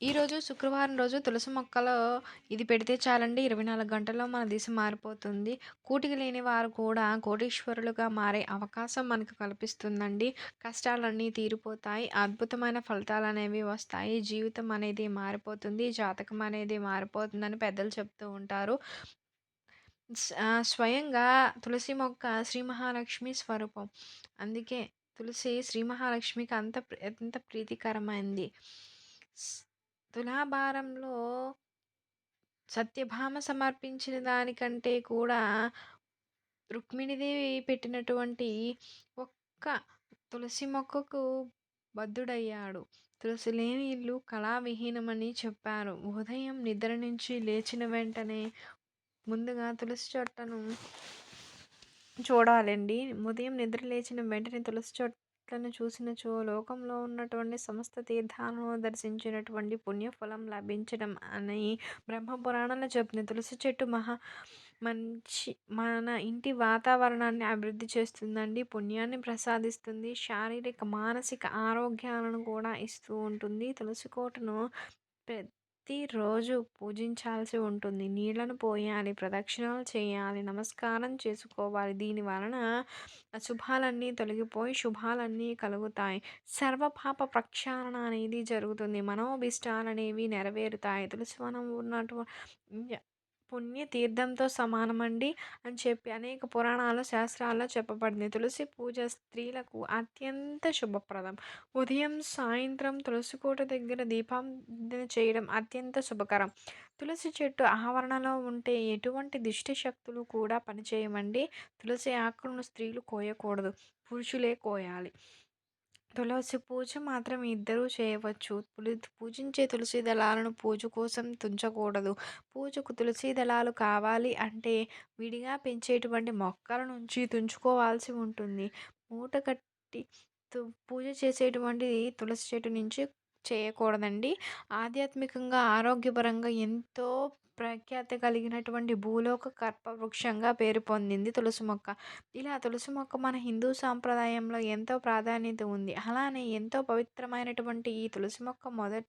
ఈరోజు శుక్రవారం రోజు తులసి మొక్కలో ఇది పెడితే చాలండి 24 గంటల్లో మన దిశ మారిపోతుంది. కూటికి లేని వారు కూడా కోటీశ్వరులుగా మారే అవకాశం మనకు కల్పిస్తుందండి. కష్టాలన్నీ తీరిపోతాయి. అద్భుతమైన ఫలితాలు అనేవి వస్తాయి. జీవితం అనేది మారిపోతుంది. జాతకం అనేది మారిపోతుందని పెద్దలు చెప్తూ ఉంటారు. స్వయంగా తులసి మొక్క శ్రీ మహాలక్ష్మి స్వరూపం. అందుకే తులసి శ్రీ మహాలక్ష్మికి అంత ఎంత ప్రీతికరమైంది. తులాభారంలో సత్యభామ సమర్పించిన దానికంటే కూడా రుక్మిణిదేవి పెట్టినటువంటి ఒక్క తులసి మొక్కకు బద్ధుడయ్యాడు. తులసి లేని ఇల్లు కళావిహీనమని చెప్పారు. ఉదయం నిద్ర నుంచి లేచిన వెంటనే ముందుగా తులసి చెట్టును చూడాలండి. ఉదయం నిద్ర లేచిన వెంటనే తులసి చెట్లను చూసినచో లోకంలో ఉన్నటువంటి సమస్త తీర్థాలను దర్శించినటువంటి పుణ్యఫలం లభించడం అని బ్రహ్మపురాణంలో చెప్తుంది. తులసి చెట్టు మహా మంచి మన ఇంటి వాతావరణాన్ని అభివృద్ధి చేస్తుందండి. పుణ్యాన్ని ప్రసాదిస్తుంది. శారీరక, మానసిక ఆరోగ్యాలను కూడా ఇస్తూ ఉంటుంది. తులసి కోటను ప్రతిరోజు పూజించాల్సి ఉంటుంది. నీళ్ళను పోయాలి, ప్రదక్షిణాలు చేయాలి, నమస్కారం చేసుకోవాలి. దీని వలన అశుభాలన్నీ తొలగిపోయి శుభాలన్నీ కలుగుతాయి. సర్వపాప ప్రక్షాళన అనేది జరుగుతుంది. మనోభిష్టాలు అనేవి నెరవేరుతాయి. తులసి మనం ఉన్నటువంటి పుణ్యతీర్థంతో పుణ్య తీర్థంతో సమానమండి అని చెప్పి అనేక పురాణాలు, శాస్త్రాల్లో చెప్పబడింది. తులసి పూజ స్త్రీలకు అత్యంత శుభప్రదం. ఉదయం, సాయంత్రం తులసి కోట దగ్గర దీపారాధన చేయడం అత్యంత శుభకరం. తులసి చెట్టు ఆవరణలో ఉంటే ఎటువంటి దుష్ట శక్తులు కూడా పనిచేయమండి తులసి ఆకులను స్త్రీలు కోయకూడదు. పురుషులే కోయాలి. తులసి పూజ మాత్రం ఇద్దరూ చేయవచ్చు. తులి పూజించే తులసి దళాలను పూజ కోసం తుంచకూడదు. పూజకు తులసి దళాలు కావాలి అంటే విడిగా పెంచేటువంటి మొక్కల నుంచి తుంచుకోవాల్సి ఉంటుంది. మూట కట్టి తు పూజ చేసేటువంటి తులసి చెట్టు నుంచి చేయకూడదండి. ఆధ్యాత్మికంగా, ఆరోగ్యపరంగా ఎంతో ప్రఖ్యాతి కలిగినటువంటి భూలోక కల్పవృక్షంగా పేరు పొందింది తులసి మొక్క. ఇలా తులసి మొక్క మన హిందూ సాంప్రదాయంలో ఎంతో ప్రాధాన్యత ఉంది. అలానే ఎంతో పవిత్రమైనటువంటి ఈ తులసి మొక్క మొదట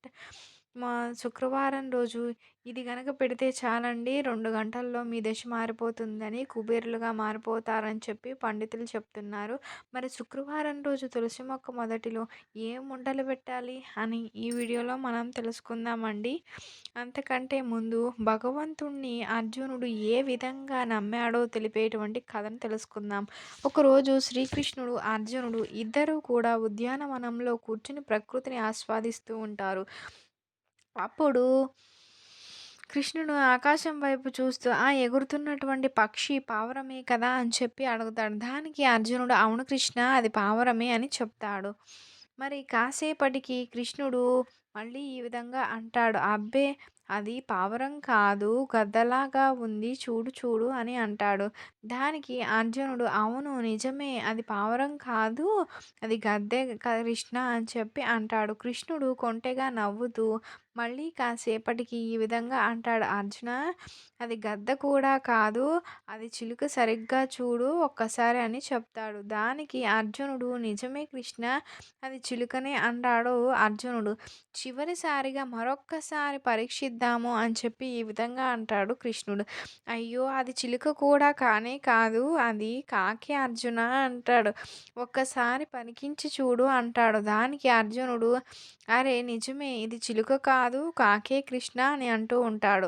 మా శుక్రవారం రోజు ఇది గనక పెడితే చాలండి రెండు గంటల్లో మీ దశ మారిపోతుందని, కుబేరులుగా మారిపోతారని చెప్పి పండితులు చెప్తున్నారు. మరి శుక్రవారం రోజు తులసి మొక్క మొదటిలో ఏం ఉండలు పెట్టాలి అని ఈ వీడియోలో మనం తెలుసుకుందామండి. అంతకంటే ముందు భగవంతుణ్ణి అర్జునుడు ఏ విధంగా నమ్మాడో తెలిపేటువంటి కథను తెలుసుకుందాం. ఒకరోజు శ్రీకృష్ణుడు, అర్జునుడు ఇద్దరూ కూడా ఉద్యానవనంలో కూర్చుని ప్రకృతిని ఆస్వాదిస్తూ ఉంటారు. అప్పుడు కృష్ణుడు ఆకాశం వైపు చూస్తూ ఆ ఎగురుతున్నటువంటి పక్షి పావురమే కదా అని చెప్పి అడుగుతాడు. దానికి అర్జునుడు అవును కృష్ణ అది పావురమే అని చెప్తాడు. మరి కాసేపటికి కృష్ణుడు మళ్ళీ ఈ విధంగా అంటాడు. అబ్బే అది పావురం కాదు గద్దలాగా ఉంది చూడు చూడు అని అంటాడు. దానికి అర్జునుడు అవును నిజమే అది పావురం కాదు అది గద్దె కృష్ణ అని చెప్పి అంటాడు. కృష్ణుడు కొంటెగా నవ్వుతూ మళ్ళీ కాసేపటికి ఈ విధంగా అంటాడు. అర్జున అది గద్ద కూడా కాదు అది చిలుక సరిగ్గా చూడు ఒక్కసారి అని చెప్తాడు. దానికి అర్జునుడు నిజమే కృష్ణ అది చిలుకనే అంటాడు అర్జునుడు. చివరిసారిగా మరొక్కసారి పరీక్షిద్దాము అని చెప్పి ఈ విధంగా అంటాడు కృష్ణుడు. అయ్యో అది చిలుక కూడా కానే కాదు అది కాకి అర్జున అంటాడు. ఒక్కసారి పనికించి చూడు అంటాడు. దానికి అర్జునుడు అరే నిజమే ఇది చిలుక కాదు కాదు కాకే కృష్ణ అని అంటూ ఉంటాడు.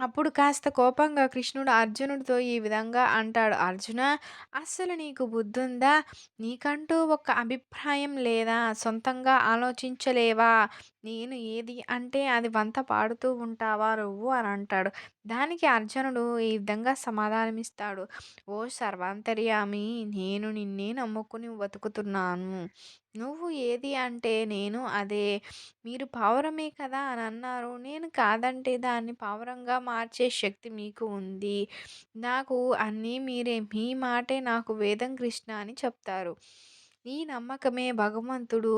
అప్పుడు కాస్త కోపంగా కృష్ణుడు అర్జునుడితో ఈ విధంగా అంటాడు. అర్జున అస్సలు నీకు బుద్ధుందా? నీకంటూ ఒక అభిప్రాయం లేదా? సొంతంగా ఆలోచించలేవా? నేను ఏది అంటే అది వంత పాడుతూ ఉంటావా నువ్వు అని అంటాడు. దానికి అర్జునుడు ఈ విధంగా సమాధానమిస్తాడు. ఓ సర్వాంతర్యామి నేను నిన్నే నమ్ముకుని బతుకుతున్నాను. నువ్వు ఏది అంటే నేను అదే. మీరు పావురమే కదా అని అన్నారు. నేను కాదంటే దాన్ని పావురంగా మార్చే శక్తి మీకు ఉంది. నాకు అన్నీ మీరే మీ మాటే నాకు వేదం కృష్ణ అని చెప్తారు. ఈ నమ్మకమే భగవంతుడు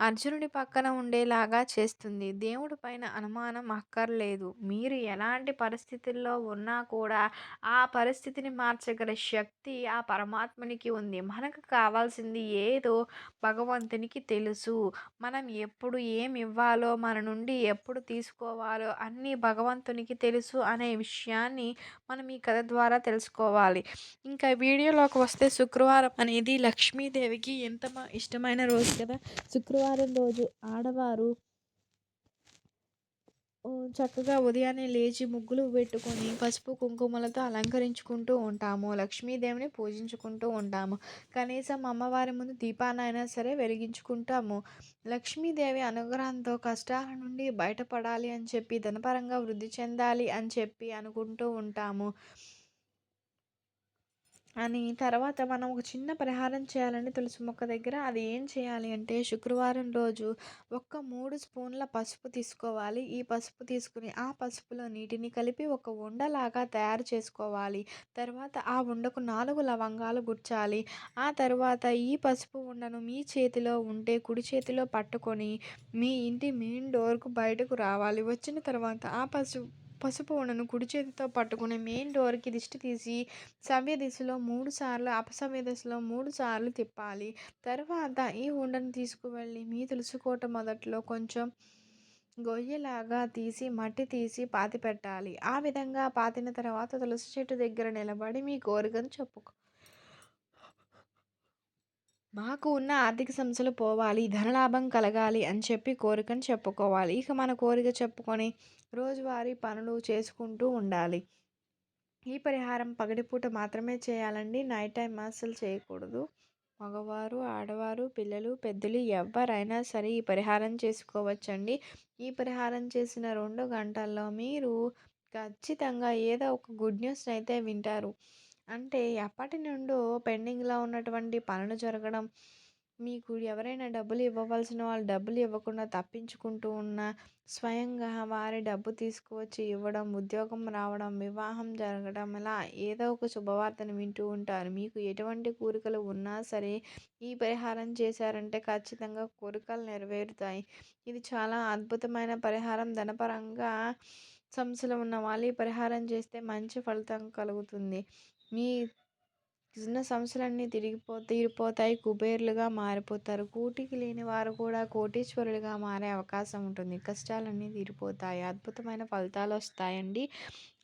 అర్జునుడి పక్కన ఉండేలాగా చేస్తుంది. దేవుడి పైన అనుమానం అక్కర్లేదు. మీరు ఎలాంటి పరిస్థితుల్లో ఉన్నా కూడా ఆ పరిస్థితిని మార్చగల శక్తి ఆ పరమాత్మునికి ఉంది. మనకు కావాల్సింది ఏదో భగవంతునికి తెలుసు. మనం ఎప్పుడు ఏమి ఇవ్వాలో, మన నుండి ఎప్పుడు తీసుకోవాలో అన్నీ భగవంతునికి తెలుసు అనే విషయాన్ని మనం ఈ కథ ద్వారా తెలుసుకోవాలి. ఇంకా వీడియోలోకి వస్తే శుక్రవారం అనేది లక్ష్మీదేవికి ఎంత ఇష్టమైన రోజు కదా! శుక్రవారం రోజు ఆడవారు చక్కగా ఉదయాన్నే లేచి ముగ్గులు పెట్టుకొని పసుపు కుంకుమలతో అలంకరించుకుంటూ ఉంటాము. లక్ష్మీదేవిని పూజించుకుంటూ ఉంటాము. కనీసం అమ్మవారి ముందు దీపాన్నైనా సరే వెలిగించుకుంటాము. లక్ష్మీదేవి అనుగ్రహంతో కష్టాల నుండి బయటపడాలి అని చెప్పి ధనపరంగా వృద్ధి చెందాలి అని చెప్పి అనుకుంటూ ఉంటాము. అని తర్వాత మనం ఒక చిన్న పరిహారం చేయాలని తులసి మొక్క దగ్గర. అది ఏం చేయాలి అంటే శుక్రవారం రోజు ఒక్క మూడు స్పూన్ల పసుపు తీసుకోవాలి. ఈ పసుపు తీసుకుని ఆ పసుపులో నీటిని కలిపి ఒక ఉండలాగా తయారు చేసుకోవాలి. తర్వాత ఆ ఉండకు నాలుగు లవంగాలు గుచ్చాలి. ఆ తర్వాత ఈ పసుపు ఉండను మీ చేతిలో ఉంటే కుడి చేతిలో పట్టుకొని మీ ఇంటి మెయిన్ డోర్కు బయటకు రావాలి. వచ్చిన తర్వాత ఆ పసుపు పసుపు ఉండను. కుడి చేతితో పట్టుకుని మెయిన్ డోర్కి దిష్టి తీసి సవ్య దిశలో మూడు సార్లు అపసవ్య దిశలో మూడు సార్లు తిప్పాలి. తర్వాత ఈ ఉండను తీసుకువెళ్ళి మీ తులుసుకోట మొదట్లో కొంచెం గొయ్యలాగా తీసి మట్టి తీసి పాతి పెట్టాలి ఆ విధంగా పాతిన తర్వాత తులసి చెట్టు దగ్గర నిలబడి మీ కోరికను చెప్పుకో. మాకు ఉన్న ఆర్థిక సమస్యలు పోవాలి ధనలాభం కలగాలి అని చెప్పి కోరికను చెప్పుకోవాలి. ఇక మన కోరిక చెప్పుకొని రోజువారీ పనులు చేసుకుంటూ ఉండాలి. ఈ పరిహారం పగటిపూట మాత్రమే చేయాలండి. నైట్ టైం అస్సలు చేయకూడదు. మగవారు ఆడవారు పిల్లలు పెద్దలు ఎవరైనా సరే ఈ పరిహారం చేసుకోవచ్చండి. ఈ పరిహారం చేసిన రెండు గంటల్లో మీరు ఖచ్చితంగా ఏదో ఒక గుడ్ న్యూస్ అయితే వింటారు. అంటే ఎప్పటి నుండో పెండింగ్లో ఉన్నటువంటి పనులు జరగడం మీకు ఎవరైనా డబ్బులు ఇవ్వవలసిన వాళ్ళు డబ్బులు ఇవ్వకుండా తప్పించుకుంటూ ఉన్న స్వయంగా వారి డబ్బు తీసుకువచ్చి ఇవ్వడం ఉద్యోగం రావడం వివాహం జరగడం ఇలా ఏదో ఒక శుభవార్తను వింటూ ఉంటారు. మీకు ఎటువంటి కోరికలు ఉన్నా సరే ఈ పరిహారం చేశారంటే ఖచ్చితంగా కోరికలు నెరవేరుతాయి. ఇది చాలా అద్భుతమైన పరిహారం. ధనపరంగా సమస్యలు ఉన్న వాళ్ళు ఈ పరిహారం చేస్తే మంచి ఫలితం కలుగుతుంది. మీ చిన్న సమస్యలన్నీ తిరిగిపో తీరిపోతాయి కుబేరులుగా మారిపోతారు. కూటికి లేని వారు కూడా కోటీశ్వరులుగా మారే అవకాశం ఉంటుంది. కష్టాలన్నీ తీరిపోతాయి. అద్భుతమైన ఫలితాలు వస్తాయండి.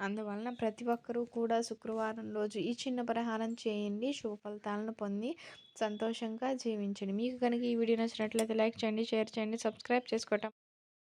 అందువలన ప్రతి ఒక్కరూ కూడా శుక్రవారం రోజు ఈ చిన్న పరిహారం చేయండి. శుభ ఫలితాలను పొంది సంతోషంగా జీవించండి. మీకు కనుక ఈ వీడియో నచ్చినట్లయితే లైక్ చేయండి షేర్ చేయండి సబ్స్క్రైబ్ చేసుకోవటం